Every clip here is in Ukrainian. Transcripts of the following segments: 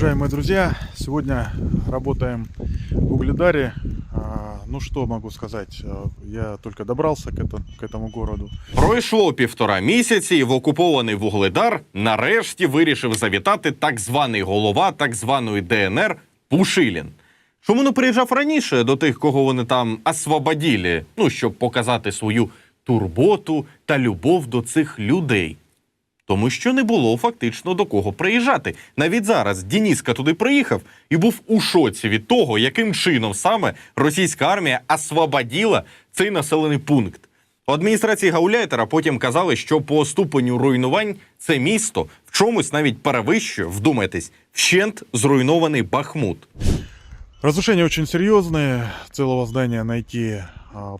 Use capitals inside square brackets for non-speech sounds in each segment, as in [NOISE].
Уважаемые друзья, сегодня работаем в Угледаре. А, Ну что могу сказать, А, я только добрался к, это- к этому городу. Пройшло півтора місяці, і в окупований Вугледар нарешті вирішив завітати так званий голова так званої ДНР Пушилін. Чому не приїжджав раніше до тих, кого вони там освободили, ну щоб показати свою турботу та любов до цих людей? Тому що не було фактично до кого приїжджати. Навіть зараз Дініска туди приїхав і був у шоці від того, яким чином саме російська армія освободила цей населений пункт. У адміністрації Гауляйтера потім казали, що по ступеню руйнувань це місто в чомусь навіть перевищує, вдумайтесь, вщент зруйнований Бахмут. Разрушения очень серьезные, целого здания найти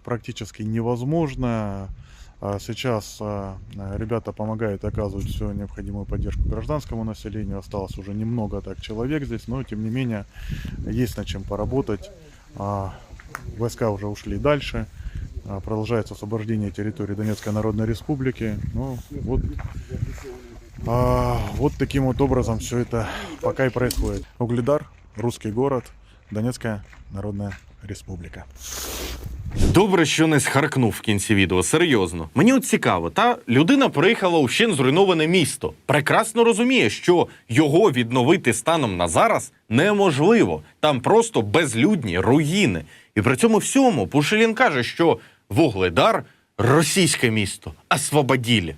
практически невозможно. А Сейчас а, ребята помогают, оказывают всю необходимую поддержку гражданскому населению. Осталось уже немного так человек здесь, но тем не менее есть над чем поработать. А, Войска уже ушли дальше. Продолжается освобождение территории Донецкой Народной Республики. Ну, вот, а, вот таким вот образом все это пока и происходит. Угледар, русский город, Донецкая Народная Республика. Добре, що не схаркнув в кінці відео. Серйозно. Мені от цікаво, та людина приїхала у ще зруйноване місто. Прекрасно розуміє, що його відновити станом на зараз неможливо. Там просто безлюдні руїни. І при цьому всьому Пушилін каже, що Вугледар російське місто, освободілі.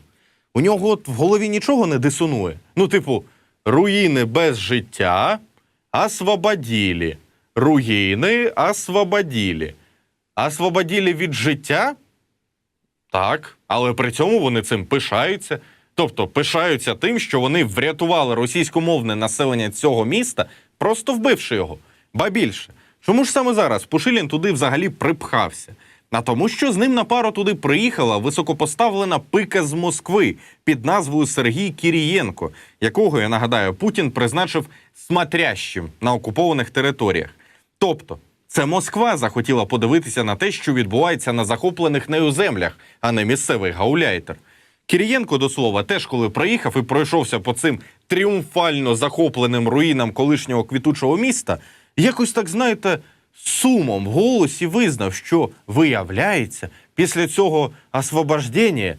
У нього от в голові нічого не дисонує. Ну, типу, руїни без життя, освободілі. Руїни освободілі. Освободілі від життя? Так, але при цьому вони цим пишаються. Тобто пишаються тим, що вони врятували російськомовне населення цього міста, просто вбивши його. Ба більше. Чому ж саме зараз Пушилін туди взагалі припхався? А тому, що з ним на пару туди приїхала високопоставлена пика з Москви під назвою Сергій Кірієнко, якого, я нагадаю, Путін призначив смотрящим на окупованих територіях. Тобто, це Москва захотіла подивитися на те, що відбувається на захоплених нею землях, а не місцевий гауляйтер. Кірієнко, до слова, теж коли приїхав і пройшовся по цим тріумфально захопленим руїнам колишнього квітучого міста, якось так, знаєте, сумом в голосі визнав, що виявляється, після цього освобождення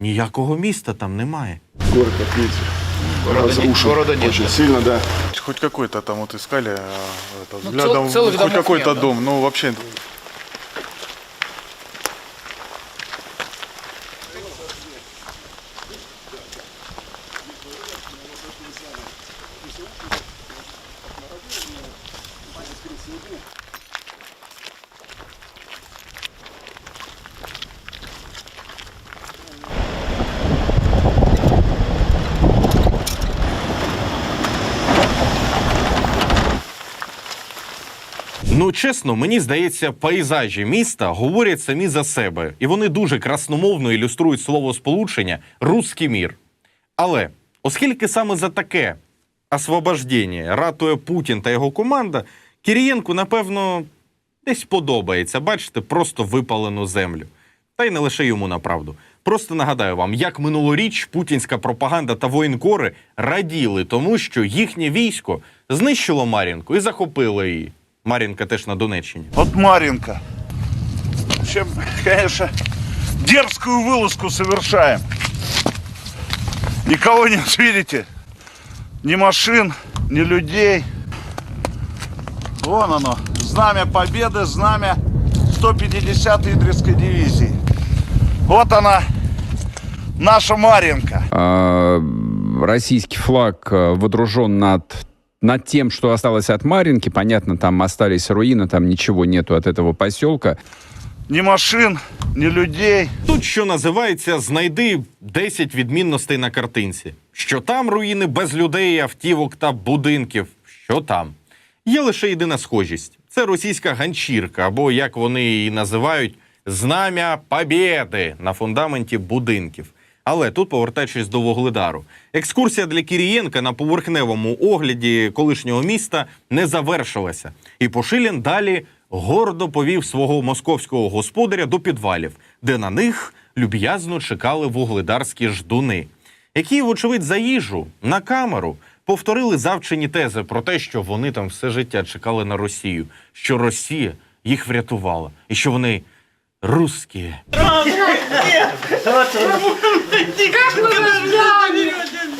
ніякого міста там немає. Город, видите, разрушен города нет, очень да. сильно, да. Хоть какой-то там вот искали а, это, Ну, взглядом, цел- хоть домов какой-то нет, да? дом, ну вообще Ну, чесно, мені здається, пейзажі міста говорять самі за себе, і вони дуже красномовно ілюструють слово сполучення «русський мір». Але оскільки саме за таке освобождення ратує Путін та його команда, Кірієнку, напевно, десь подобається. Бачите, просто випалену землю. Та й не лише йому направду. Просто нагадаю вам, як минулоріч путінська пропаганда та воєнкори раділи тому, що їхнє військо знищило Мар'їнку і захопило її. Мар'їнка теж на Донеччині. Вот Маринка. Чем, конечно, дерзкую вылазку совершаем. Никого нет, [LAUGHS] видите? Ни машин, ни людей. Вон оно, знамя Победы, знамя 150-й Идрисской дивизии. Вот она, наша Маринка. А, российский флаг э, водружен над, над тем, что осталось от Маринки. Понятно, там остались руины, там ничего нету от этого поселка. Ни машин, ни людей. Тут, що називається, знайди 10 відмінностей на картинці. Що там руїни без людей, автівок та будинків. Що там? Є лише єдина схожість: це російська ганчірка, або як вони її називають, знамя Побєди на фундаменті будинків. Але тут, повертаючись до Вугледару, екскурсія для Кірієнка на поверхневому огляді колишнього міста не завершилася. І Пошилін далі гордо повів свого московського господаря до підвалів, де на них люб'язно чекали вугледарські ждуни, які, вочевидь, за їжу на камеру повторили завчені тези про те, що вони там все життя чекали на Росію, що Росія їх врятувала, і що вони русські.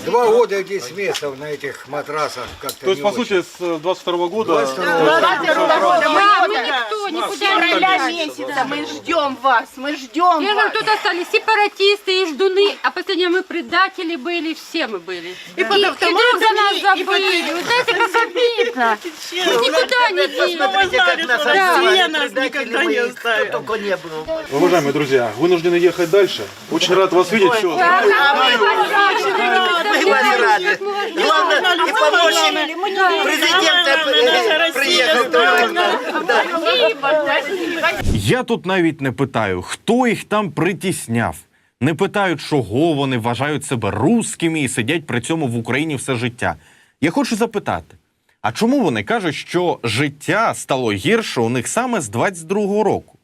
Два года здесь месяцев на этих матрасах как-то То есть, не по очень. сути, с 22 года... 22 года. мы февраля месяца мы ждем вас, мы ждем Я вас. тут остались сепаратисты и ждуны, а последнее мы предатели были, все мы были. И, и, под вдруг за нас автоматами, и под- забыли. Вы знаете, как обидно. Мы никуда не делись. Уважаемые друзья, вынуждены ехать дальше. Очень рад вас видеть. Мы вас рады, Главное, и помощник президента э, приехал Я тут навіть не питаю, хто їх там притісняв. Не питаю, чого вони вважають себе русскими і сидять при цьому в Україні все життя. Я хочу запитати: а чому вони кажуть, що життя стало гірше у них саме з 22-го року?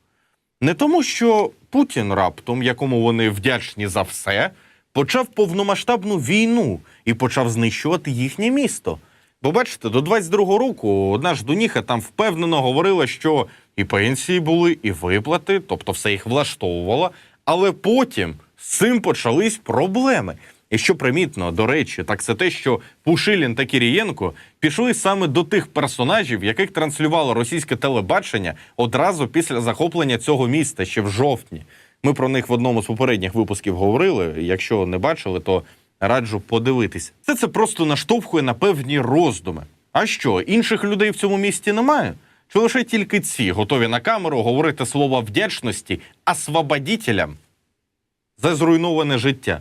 Не тому, що Путін раптом, якому вони вдячні за все, почав повномасштабну війну і почав знищувати їхнє місто. Бо бачите, до 22-го року одна ж доніха там впевнено говорила, що і пенсії були, і виплати, тобто все їх влаштовувало. Але потім з цим почались проблеми. І що примітно, до речі, так це те, що Пушилін та Кірієнко пішли саме до тих персонажів, яких транслювало російське телебачення одразу після захоплення цього міста ще в жовтні. Ми про них в одному з попередніх випусків говорили. Якщо не бачили, то раджу подивитися. Це це просто наштовхує на певні роздуми. А що, інших людей в цьому місті немає? Чи лише тільки ці готові на камеру говорити слова вдячності освободітелям за зруйноване життя?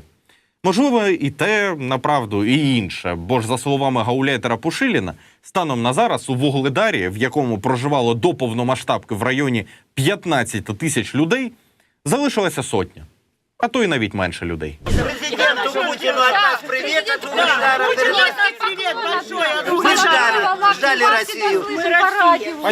Можливо, і те направду, і інше. Бо ж, за словами гауляйтера Пушиліна, станом на зараз у Вугледарі, в якому проживало до повномасштабки в районі 15 тисяч людей, залишилася сотня, а то й навіть менше людей. Президенту Путину от нас привет от Угледара. Привет большое. Мы ждали, ждали Россию.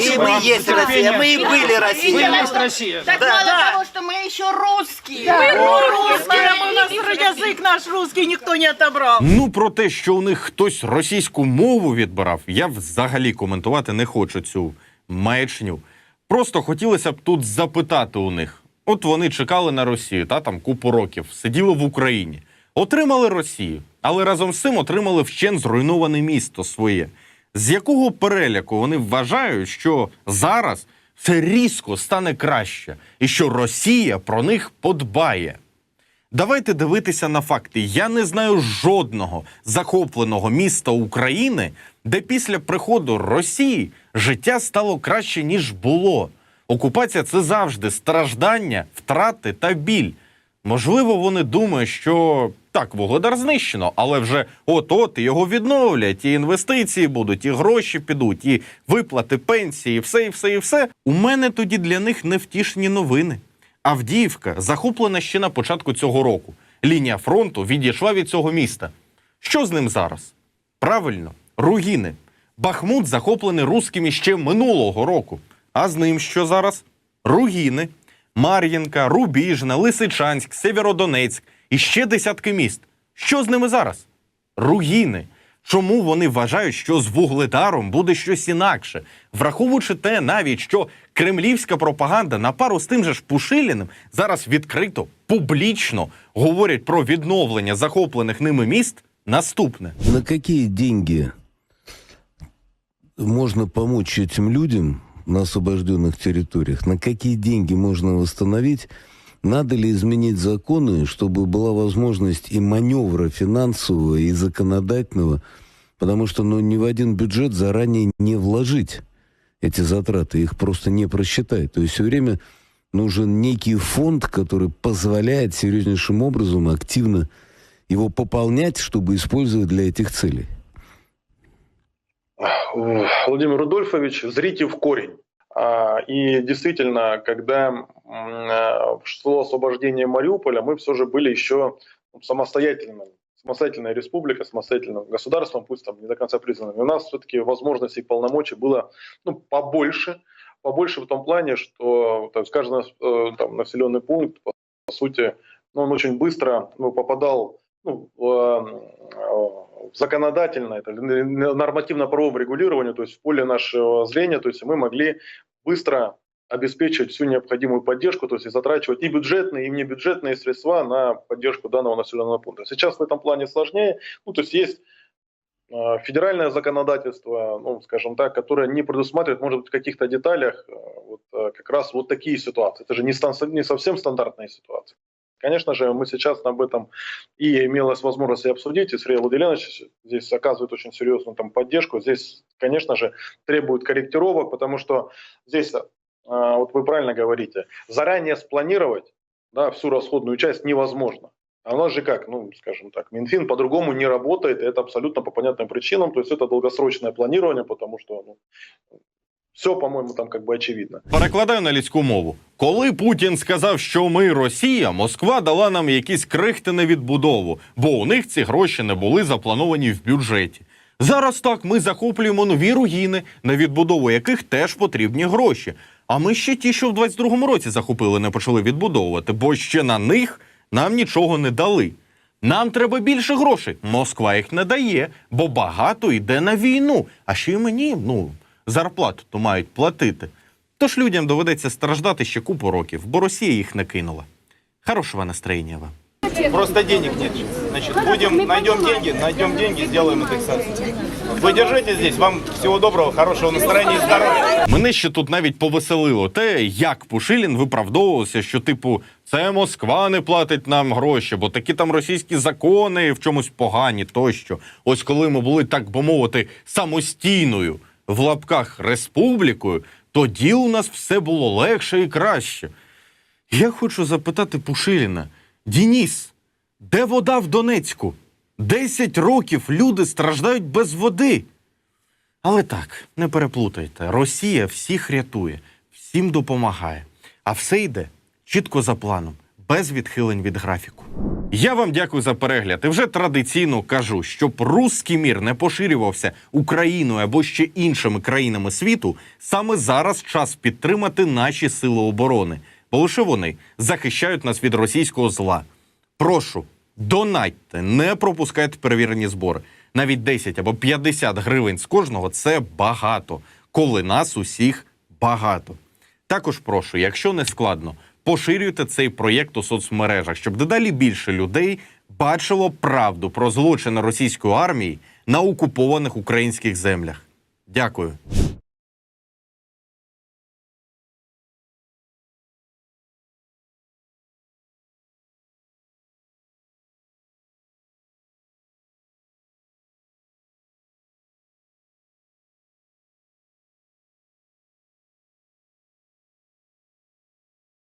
И мы есть Россия, мы и были Россией. Так мало того, что мы еще русские. русские, у нас язык наш русский никто не отобрал. Ну про те, що у них хтось російську мову відбирав, я взагалі коментувати не хочу цю маячню. Просто хотілося б тут запитати у них: от вони чекали на Росію, та там купу років, сиділи в Україні, отримали Росію, але разом з цим отримали вщен зруйноване місто своє. З якого переляку вони вважають, що зараз все різко стане краще, і що Росія про них подбає? Давайте дивитися на факти. Я не знаю жодного захопленого міста України, де після приходу Росії життя стало краще, ніж було. Окупація це завжди страждання, втрати та біль. Можливо, вони думають, що так, Вугледар знищено, але вже от-от його відновлять, і інвестиції будуть, і гроші підуть, і виплати пенсії, і все, і все, і все. У мене тоді для них невтішні новини. Авдіївка захоплена ще на початку цього року. Лінія фронту відійшла від цього міста. Що з ним зараз? Правильно, руїни. Бахмут захоплений рускими ще минулого року. А з ним що зараз? Руїни. Мар'їнка, Рубіжна, Лисичанськ, Сєвєродонецьк і ще десятки міст. Що з ними зараз? Руїни. Чому вони вважають, що з вугледаром буде щось інакше, враховуючи те, навіть що кремлівська пропаганда на пару з тим же ж Пушиліним зараз відкрито, публічно говорять про відновлення захоплених ними міст. Наступне На какие деньги можно помочь этим людям на освобожденных территориях? На какие деньги можно восстановить? Надо ли изменить законы, чтобы была возможность и маневра финансового, и законодательного? Потому что ну, ни в один бюджет заранее не вложить эти затраты, их просто не просчитать. То есть все время нужен некий фонд, который позволяет серьезнейшим образом активно его пополнять, чтобы использовать для этих целей. Владимир Рудольфович, зрите в корень. А, И действительно, когда э, шло освобождение Мариуполя, мы все же были еще самостоятельным. Самостоятельная республика, самостоятельным государством, пусть там не до конца признанным. У нас все-таки возможностей и полномочий было ну, побольше. Побольше в том плане, что так, каждый э, там, населенный пункт, по, сути, ну, он очень быстро ну, попадал ну, в, э, законодательно, это нормативно-правовом регулировании, то есть в поле нашего зрения, то есть мы могли быстро обеспечивать всю необходимую поддержку, то есть и затрачивать и бюджетные, и внебюджетные средства на поддержку данного населенного пункта. Сейчас в этом плане сложнее, ну, то есть есть э, федеральное законодательство, ну, скажем так, которое не предусматривает, может быть, в каких-то деталях э, вот, э, как раз вот такие ситуации. Это же не, не совсем стандартные ситуации. Конечно же, мы сейчас об этом и имелось возможность и обсудить, и Сергей Владимирович здесь оказывает очень серьезную там, поддержку. Здесь, конечно же, требует корректировок, потому что здесь, э, вот вы правильно говорите, заранее спланировать да, всю расходную часть невозможно. А у нас же как, ну, скажем так, Минфин по-другому не работает, и это абсолютно по понятным причинам, то есть это долгосрочное планирование, потому что ну, все, по-моему, там как бы очевидно. Перекладаю на людську мову. Коли Путін сказав, що ми Росія, Москва дала нам якісь крихти на відбудову, бо у них ці гроші не були заплановані в бюджеті. Зараз так ми захоплюємо нові руїни, на відбудову яких теж потрібні гроші. А ми ще ті, що в 22-му році захопили, не почали відбудовувати, бо ще на них нам нічого не дали. Нам треба більше грошей. Москва їх не дає, бо багато йде на війну. А ще й мені, ну, зарплату то мають платити. Тож людям доведеться страждати ще купу років, бо Росія їх не кинула. Хорошого настроєння вам. Просто денег нет. Значит, будем, найдем деньги, найдем деньги, сделаем индексацию. Вы держите здесь. Вам всего доброго, хорошего настроения и здоровья. Мене ще тут навіть повеселило те, як Пушилін виправдовувався, що, типу, це Москва не платить нам гроші, бо такі там російські закони в чомусь погані тощо. Ось коли ми були, так би мовити, самостійною в лапках республікою, тоді у нас все було легше і краще. Я хочу запитати Пушиліна: Дініс, де вода в Донецьку? Десять років люди страждають без води. Але так, не переплутайте. Росія всіх рятує, всім допомагає. А все йде чітко за планом, без відхилень від графіку. Я вам дякую за перегляд. І вже традиційно кажу, щоб руський мір не поширювався Україною або ще іншими країнами світу, саме зараз час підтримати наші сили оборони, бо лише вони захищають нас від російського зла. Прошу, донатьте, не пропускайте перевірені збори. Навіть 10 або 50 гривень з кожного це багато, коли нас усіх багато. Також прошу, якщо не складно, поширюйте цей проєкт у соцмережах, щоб дедалі більше людей бачило правду про злочини російської армії на окупованих українських землях. Дякую.